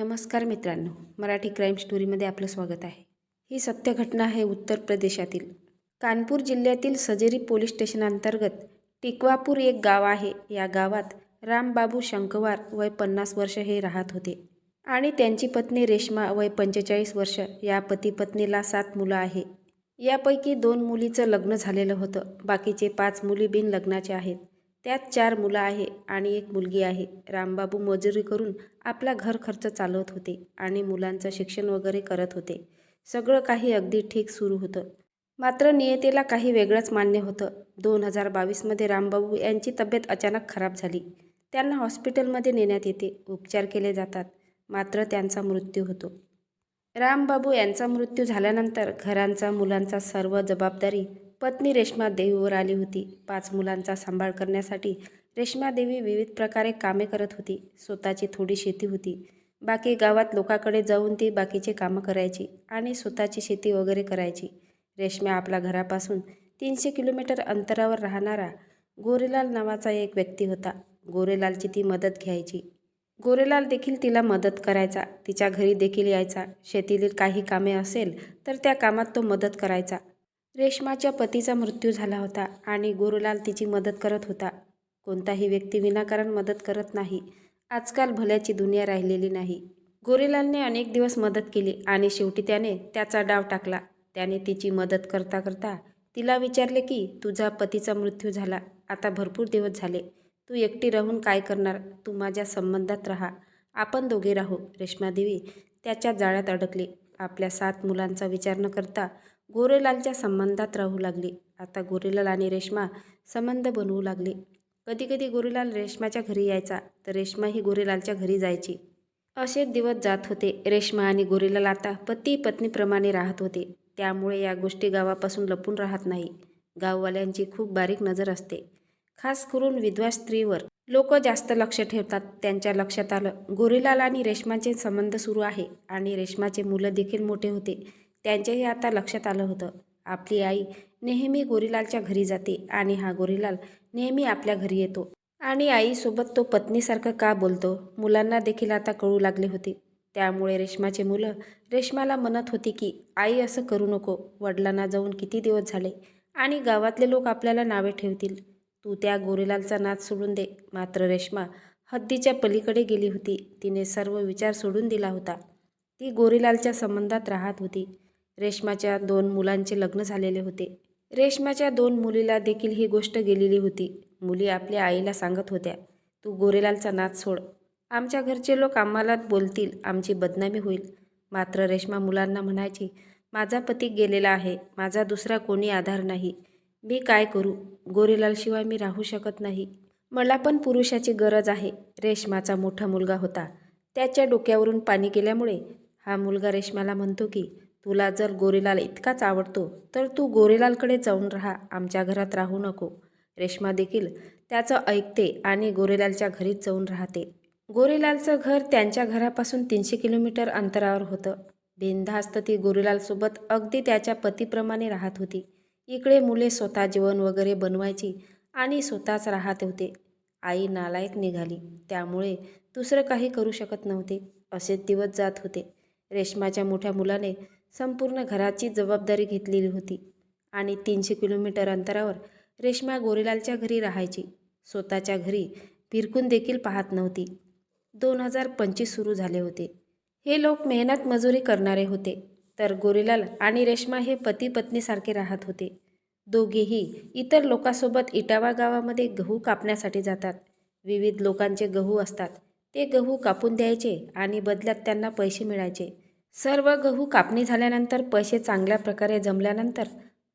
नमस्कार मित्रांनो मराठी क्राईम स्टोरीमध्ये आपलं स्वागत आहे. ही सत्य घटना आहे उत्तर प्रदेशातील. कानपूर जिल्ह्यातील सजेरी पोलीस स्टेशनांतर्गत टिकवापूर एक गाव आहे. या गावात रामबाबू शंकवार वय पन्नास वर्ष हे राहत होते. आणि त्यांची पत्नी रेश्मा वय पंचेचाळीस वर्ष. या पती पत्नीला सात मुलं आहे. यापैकी दोन मुलीचं लग्न झालेलं होतं. बाकीचे पाच मुली बिन लग्नाचे आहेत. त्यात चार मुलं आहे आणि एक मुलगी आहे. रामबाबू मजुरी करून आपला घर खर्च चालवत होते आणि मुलांचं शिक्षण वगैरे करत होते. सगळं काही अगदी ठीक सुरू होतं. मात्र नियतेला काही वेगळंच मान्य होतं. दोन हजार बावीसमध्ये रामबाबू यांची तब्येत अचानक खराब झाली. त्यांना हॉस्पिटलमध्ये नेण्यात येते. उपचार केले जातात. मात्र त्यांचा मृत्यू होतो. रामबाबू यांचा मृत्यू झाल्यानंतर घरांचा मुलांचा सर्व जबाबदारी पत्नी रेश्मा देवीवर आली होती. पाच मुलांचा सांभाळ करण्यासाठी रेश्मा देवी विविध प्रकारे कामे करत होती. स्वतःची थोडी शेती होती. बाकी गावात लोकांकडे जाऊन ती बाकीचे कामं करायची आणि स्वतःची शेती वगैरे करायची. रेश्मा आपल्या घरापासून तीनशे किलोमीटर अंतरावर राहणारा गोरेलाल नावाचा एक व्यक्ती होता. गोरेलालची ती मदत घ्यायची. गोरेलाल देखील तिला मदत करायचा. तिच्या घरी देखील यायचा. शेतीतील काही कामे असेल तर त्या कामात तो मदत करायचा. रेश्माच्या पतीचा मृत्यू झाला होता आणि गुरुलाल तिची मदत करत होता. कोणताही व्यक्ती विनाकारण मदत करत नाही. आजकाल भल्याची दुनिया राहिलेली नाही. गोरेलालने अनेक दिवस मदत केली आणि शेवटी त्याने त्याचा डाव टाकला. त्याने तिची मदत करता करता तिला विचारले की तुझा पतीचा मृत्यू झाला. आता भरपूर दिवस झाले. तू एकटी राहून काय करणार? तू माझ्या संबंधात राहा. आपण दोघे राहू. रेश्मादेवी त्याच्या जाळ्यात अडकली. आपल्या सात मुलांचा विचार न करता गोरेलालच्या संबंधात राहू लागली. आता गोरेलाल आणि रेश्मा संबंध बनवू लागले. कधीकधी गोरेलाल रेश्माच्या घरी यायचा तर रेश्मा ही गोरेलालच्या घरी जायची. असे दिवस जात होते. रेश्मा आणि गोरेलाल आता पती पत्नीप्रमाणे राहत होते. त्यामुळे या गोष्टी गावापासून लपून राहत नाही. गाववाल्यांची खूप बारीक नजर असते. खास करून विधवा स्त्रीवर. लोक जास्त लक्ष ठेवतात. त्यांच्या लक्षात आलं गोरेलाल आणि रेश्माचे संबंध सुरू आहे आणि रेश्माचे मुलं देखील मोठे होते. त्यांच्याही आता लक्षात आलं होतं. आपली आई नेहमी गोरीलालच्या घरी जाते आणि हा गोरीलाल नेहमी आपल्या घरी येतो. आणि आईसोबत तो पत्नीसारखं का बोलतो मुलांना देखील आता कळू लागले होते. त्यामुळे रेश्माचे मुलं रेश्माला म्हणत होती की आई असं करू नको वडिलांना जाऊन किती दिवस झाले आणि गावातले लोक आपल्याला नावे ठेवतील. तू त्या गोरीलालचा नाच सोडून दे. मात्र रेश्मा हद्दीच्या पलीकडे गेली होती. तिने सर्व विचार सोडून दिला होता. ती गोरीलालच्या संबंधात राहत होती. रेश्माच्या दोन मुलांचे लग्न झालेले होते. रेश्माच्या दोन मुलीला देखील ही गोष्ट गेलेली होती. मुली आपल्या आईला सांगत होत्या तू गोरेलालचा नाच सोड. आमच्या घरचे लोक आम्हाला बोलतील आमची बदनामी होईल मात्र रेश्मा मुलांना म्हणायची माझा पती गेलेला आहे माझा दुसरा कोणी आधार नाही. मी काय करू? गोरेलालशिवाय मी राहू शकत नाही. मला पण पुरुषाची गरज आहे रेश्माचा मोठा मुलगा होता. त्याच्या डोक्यावरून पाणी गेल्यामुळे हा मुलगा रेश्माला म्हणतो की तुला जर गोरेलाल इतकाच आवडतो तर तू गोरेलालकडे जाऊन राहा आमच्या घरात राहू नको. रेश्मा देखील त्याचं ऐकते आणि गोरेलालच्या घरीच जाऊन राहते. गोरेलालचं घर त्यांच्या घरापासून तीनशे किलोमीटर अंतरावर होतं. बिनधास्त ती गोरेलालसोबत अगदी त्याच्या पतीप्रमाणे राहत होती. इकडे मुले स्वतः जेवण वगैरे बनवायची आणि स्वतःच राहत होते. आई नालायक निघाली. त्यामुळे दुसरं काही करू शकत नव्हते. असेच दिवस जात होते. रेश्माच्या मोठ्या मुलाने संपूर्ण घराची जबाबदारी घेतलेली होती आणि तीनशे किलोमीटर अंतरावर रेश्मा गोरेलालच्या घरी राहायची. स्वतःच्या घरी फिरकून देखील पाहत नव्हती. दोन हजार पंचवीस सुरू झाले होते. हे लोक मेहनत मजुरी करणारे होते. तर गोरेलाल आणि रेश्मा हे पती पत्नीसारखे राहत होते. दोघेही इतर लोकांसोबत इटावा गावामध्ये गहू कापण्यासाठी जातात. विविध लोकांचे गहू असतात. ते गहू कापून द्यायचे आणि बदल्यात त्यांना पैसे मिळायचे. सर्व गहू कापणी झाल्यानंतर पैसे चांगल्या प्रकारे जमल्यानंतर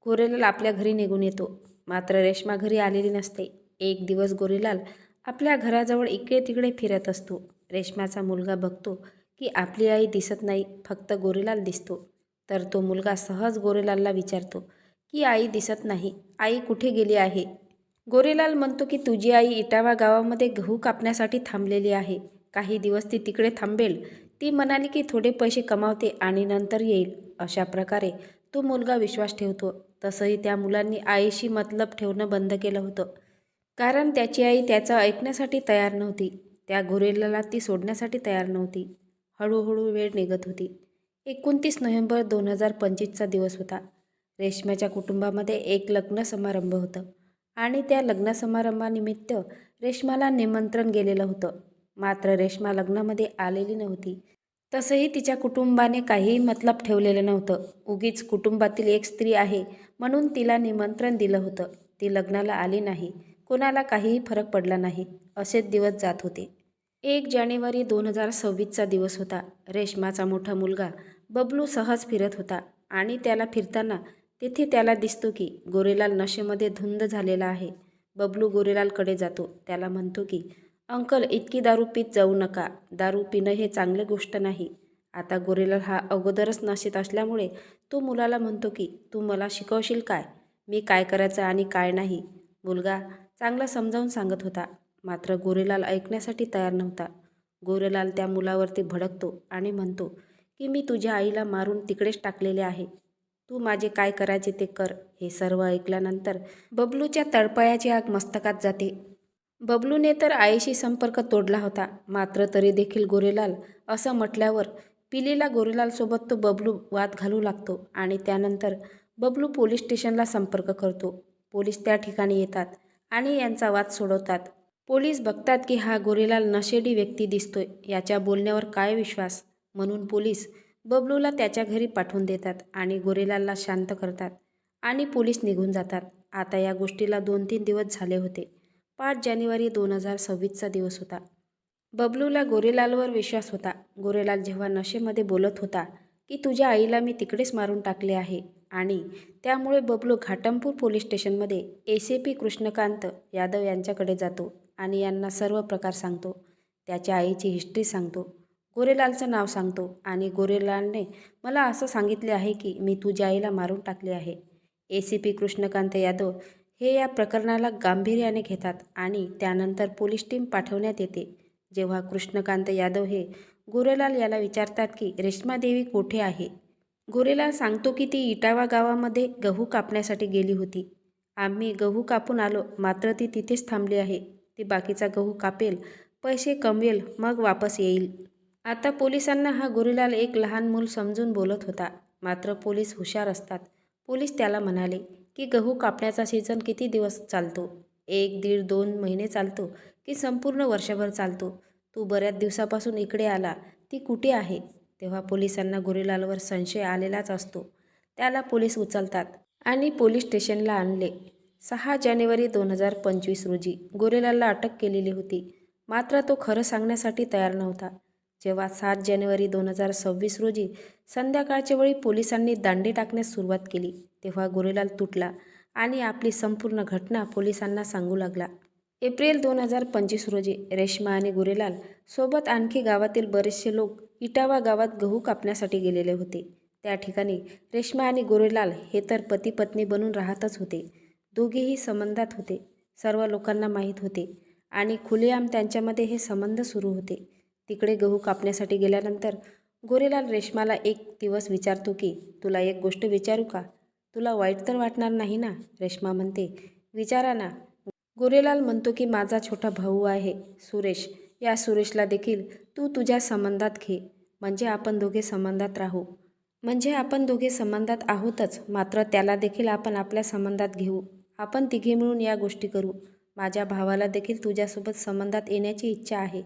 गोरेलाल आपल्या घरी निघून येतो. मात्र रेश्मा घरी आलेली नसते. एक दिवस गोरेलाल आपल्या घराजवळ इकडे तिकडे फिरत असतो. रेश्माचा मुलगा बघतो की आपली आई दिसत नाही फक्त गोरेलाल दिसतो. तर तो मुलगा सहज गोरेलालला विचारतो की आई दिसत नाही. आई कुठे गेली आहे? गोरेलाल म्हणतो की तुझी आई इटावा गावामध्ये गहू कापण्यासाठी थांबलेली आहे. काही दिवस ती तिकडे थांबेल. ती म्हणाली की थोडे पैसे कमावते आणि नंतर येईल. अशा प्रकारे तो मुलगा विश्वास ठेवतो. तसंही त्या मुलांनी आईशी मतलब ठेवणं बंद केलं होतं. कारण त्याची आई त्याचं ऐकण्यासाठी तयार नव्हती. त्या गोरेलाला ती सोडण्यासाठी तयार नव्हती. हळूहळू वेळ निघत होती. एकोणतीस नोव्हेंबर दोन हजार पंचवीसचा दिवस होता. रेश्माच्या कुटुंबामध्ये एक लग्न समारंभ होतं. आणि त्या लग्न समारंभानिमित्त रेश्माला निमंत्रण गेलेलं होतं. मात्र रेश्मा लग्नामध्ये आलेली नव्हती. तसंही तिच्या कुटुंबाने काहीही मतलब ठेवलेलं नव्हतं. उगीच कुटुंबातील एक स्त्री आहे म्हणून तिला निमंत्रण दिलं होतं. ती लग्नाला आली नाही. कोणाला काहीही फरक पडला नाही. असेच दिवस जात होते. एक जानेवारी दोन हजार सव्वीसचा दिवस होता. रेश्माचा मोठा मुलगा बबलू सहज फिरत होता आणि त्याला फिरताना तिथे त्याला दिसतो की गोरेलाल नशेमध्ये धुंद झालेला आहे. बबलू गोरेलालकडे जातो. त्याला म्हणतो की अंकल इतकी दारू पीत जाऊ नका. दारू पिणं हे चांगली गोष्ट नाही. आता गोरेलाल हा अगोदरच नशेत असल्यामुळे तो मुलाला म्हणतो की तू मला शिकवशील काय? मी काय करायचं आणि काय नाही? मुलगा चांगला समजावून सांगत होता. मात्र गोरेलाल ऐकण्यासाठी तयार नव्हता. गोरेलाल त्या मुलावरती भडकतो आणि म्हणतो की मी तुझ्या आईला मारून तिकडेच टाकलेले आहे. तू माझे काय करायचे ते कर. हे सर्व ऐकल्यानंतर बबलूच्या तळपायाची आग मस्तकात जाते. बबलूने तर आईशी संपर्क तोडला होता. मात्र तरी देखील गोरेलाल असं म्हटल्यावर पिलीला गोरेलालसोबत तो बबलू वाद घालू लागतो आणि त्यानंतर बबलू पोलीस स्टेशनला संपर्क करतो. पोलीस त्या ठिकाणी येतात आणि यांचा वाद सोडवतात. पोलीस बघतात की हा गोरेलाल नशेडी व्यक्ती दिसतोय. याच्या बोलण्यावर काय विश्वास? म्हणून पोलीस बबलूला त्याच्या घरी पाठवून देतात आणि गोरेलालला शांत करतात आणि पोलीस निघून जातात. आता या गोष्टीला दोन तीन दिवस झाले होते. पाच जानेवारी दोन हजार सव्वीसचा दिवस होता. बबलूला गोरेलालवर विश्वास होता. गोरेलाल जेव्हा नशेमध्ये बोलत होता की तुझ्या आईला मी तिकडेच मारून टाकले आहे आणि त्यामुळे बबलू घाटमपूर पोलीस स्टेशनमध्ये A C P Krishnakant Yadav यांच्याकडे जातो आणि यांना सर्व प्रकार सांगतो. त्याच्या आईची हिस्ट्री सांगतो. गोरेलालचं नाव सांगतो आणि गोरेलालने मला असं सांगितले आहे की मी तुझ्या आईला मारून टाकले आहे. A C P Krishnakant Yadav हे या प्रकरणाला गांभीर्याने घेतात आणि त्यानंतर पोलीस टीम पाठवण्यात येते. जेव्हा कृष्णकांत यादव हे गोरेलाल याला विचारतात की रेश्मादेवी कोठे आहे? गोरेलाल सांगतो की ती इटावा गावामध्ये गहू कापण्यासाठी गेली होती. आम्ही गहू कापून आलो मात्र ती तिथेच थांबली आहे. ती बाकीचा गहू कापेल पैसे कमवेल मग वापस येईल. आता पोलिसांना हा गोरेलाल एक लहान मूल समजून बोलत होता. मात्र पोलीस हुशार असतात. पोलीस त्याला म्हणाले की गहू कापण्याचा सीझन किती दिवस चालतो? एक दीड दोन महिने चालतो की संपूर्ण वर्षभर चालतो? तू बऱ्याच दिवसापासून इकडे आला. ती कुठे आहे? तेव्हा पोलिसांना गुरेलालवर संशय आलेलाच असतो. त्याला पोलीस उचलतात आणि पोलीस स्टेशनला आणले. सहा जानेवारी दोन हजार पंचवीस रोजी गोरेलालला अटक केलेली होती. मात्र तो खरं सांगण्यासाठी तयार नव्हता. जेव्हा सात जानेवारी दोन हजार सव्वीस रोजी संध्याकाळच्या वेळी पोलिसांनी दांडे टाकण्यास सुरुवात केली तेव्हा गोरेलाल तुटला आणि आपली संपूर्ण घटना पोलिसांना सांगू लागला. एप्रिल दोन हजार पंचवीस रोजी रेश्मा आणि गोरेलाल सोबत आणखी गावातील बरेचसे लोक इटावा गावात गहू कापण्यासाठी गेलेले होते. त्या ठिकाणी रेश्मा आणि गोरेलाल हे तर पती पत्नी बनून राहतच होते. दोघेही संबंधात होते सर्व लोकांना माहीत होते आणि खुलेआम त्यांच्यामध्ये हे संबंध सुरू होते. तिकडे गहू कापण्यासाठी गेल्यानंतर गोरेलाल रेश्माला एक दिवस विचारतो की तुला एक गोष्ट विचारू का? तुला वाईट तर वाटणार नाही ना? रेश्मा म्हणते. विचारा ना. गोरेलाल म्हणतो की माझा छोटा भाऊ आहे सुरेश. या सुरेशला देखील तू तुझ्या संबंधात घे. म्हणजे आपण दोघे संबंधात राहू. म्हणजे आपण दोघे संबंधात आहोतच. मात्र त्याला देखील आपण आपल्या संबंधात घेऊ. आपण तिघे मिळून या गोष्टी करू. माझ्या भावाला देखील तुझ्यासोबत संबंधात येण्याची इच्छा आहे.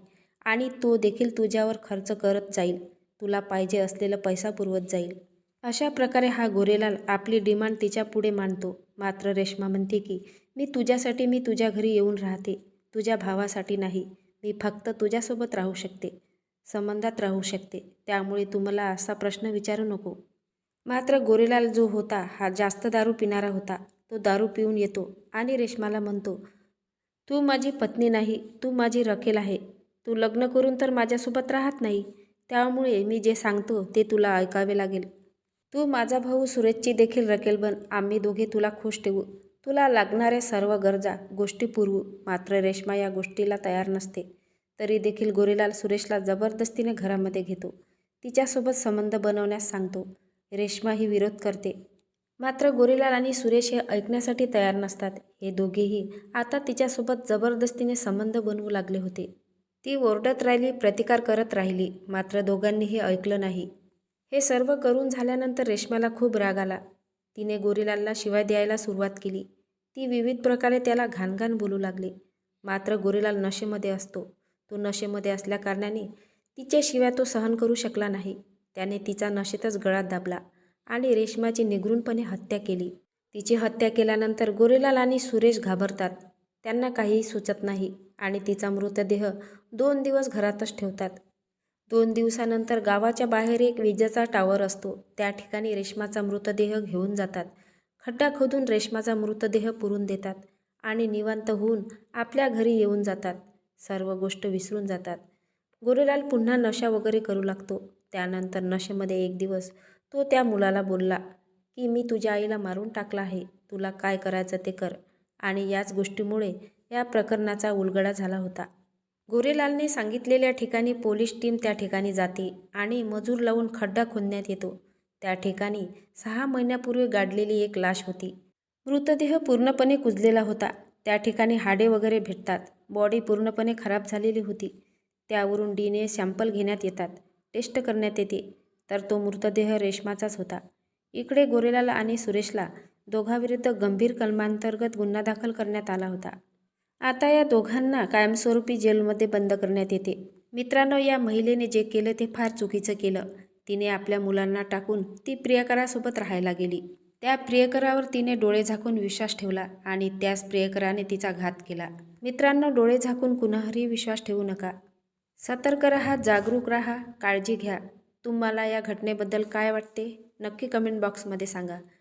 आणि तो देखील तुझ्यावर खर्च करत जाईल. तुला पाहिजे असलेला पैसा पुरवत जाईल. अशा प्रकारे हा गोरेलाल आपली डिमांड तिच्या पुढे मांडतो. मात्र रेश्मा म्हणते की मी तुझ्यासाठी मी तुझ्या घरी येऊन राहते. तुझ्या भावासाठी नाही. मी फक्त तुझ्यासोबत राहू शकते. संबंधात राहू शकते. त्यामुळे तू मला असा प्रश्न विचारू नको. मात्र गोरेलाल जो होता हा जास्त दारू पिणारा होता. तो दारू पिऊन येतो आणि रेश्माला म्हणतो तू माझी पत्नी नाही. तू माझी रखेल आहे. तू लग्न करून तर माझ्यासोबत राहत नाही. त्यामुळे मी जे सांगतो ते तुला ऐकावे लागेल. तू माझा भाऊ सुरेशची देखील रकेल बन. आम्ही दोघे तुला खुश ठेवू. तुला लागणाऱ्या सर्व गरजा गोष्टी पुरवू. मात्र रेश्मा या गोष्टीला तयार नसते. तरी देखील गोरीलाल सुरेशला जबरदस्तीने घरामध्ये घेतो. तिच्यासोबत संबंध बनवण्यास सांगतो. रेश्मा ही विरोध करते. मात्र गोरीलाल आणि सुरेश हे ऐकण्यासाठी तयार नसतात. हे दोघेही आता तिच्यासोबत जबरदस्तीने संबंध बनवू लागले होते. ती ओरडत राहिली प्रतिकार करत राहिली. मात्र दोघांनीही ऐकलं नाही. हे सर्व करून झाल्यानंतर रेश्माला खूप राग आला. तिने गोरीलालला शिवाय द्यायला सुरुवात केली. ती विविध प्रकारे त्याला घाणघाण बोलू लागली. मात्र गोरीलाल नशेमध्ये असतो. तो नशेमध्ये असल्याकारणाने तिच्या शिवाय तो सहन करू शकला नाही. त्याने तिचा नशेतच गळात दाबला आणि रेश्माची निगरूनपणे हत्या केली. तिची हत्या केल्यानंतर गोरीलाल आणि सुरेश घाबरतात. त्यांना काहीही सुचत नाही आणि तिचा मृतदेह दोन दिवस घरातच ठेवतात. दोन दिवसानंतर गावाच्या बाहेर एक विजेचा टावर असतो. त्या ठिकाणी रेश्माचा मृतदेह घेऊन जातात. खड्डा खोदून रेश्माचा मृतदेह पुरून देतात आणि निवांत होऊन आपल्या घरी येऊन जातात. सर्व गोष्ट विसरून जातात. गोरेलाल पुन्हा नशा वगैरे करू लागतो. त्यानंतर नशेमध्ये एक दिवस तो त्या मुलाला बोलला की मी तुझ्या आईला मारून टाकला आहे. तुला काय करायचं ते कर. आणि याच गोष्टीमुळे या प्रकरणाचा उलगडा झाला होता. गोरेलालने सांगितलेल्या ठिकाणी पोलीस टीम त्या ठिकाणी जाते आणि मजूर लावून खड्डा खोदण्यात येतो. त्या ठिकाणी सहा महिन्यापूर्वी गाडलेली एक लाश होती. मृतदेह पूर्णपणे कुजलेला होता. त्या ठिकाणी हाडे वगैरे भेटतात. बॉडी पूर्णपणे खराब झालेली होती. त्यावरून डी एन सॅम्पल घेण्यात येतात. टेस्ट करण्यात येते. तर तो मृतदेह रेशमाचाच होता. इकडे गोरेलाल आणि सुरेशला दोघांविरुद्ध गंभीर कलमांतर्गत गुन्हा दाखल करण्यात आला होता. आता या दोघांना कायमस्वरूपी जेलमध्ये बंद करण्यात येते. मित्रांनो या महिलेने जे केलं ते फार चुकीचं केलं. तिने आपल्या मुलांना टाकून ती प्रियकरासोबत राहायला गेली. त्या प्रियकरावर तिने डोळे झाकून विश्वास ठेवला आणि त्याच प्रियकराने तिचा घात केला. मित्रांनो डोळे झाकून कुणावरही विश्वास ठेवू नका. सतर्क राहा जागरूक राहा काळजी घ्या. तुम्हाला या घटनेबद्दल काय वाटते? नक्की कमेंट बॉक्समध्ये सांगा.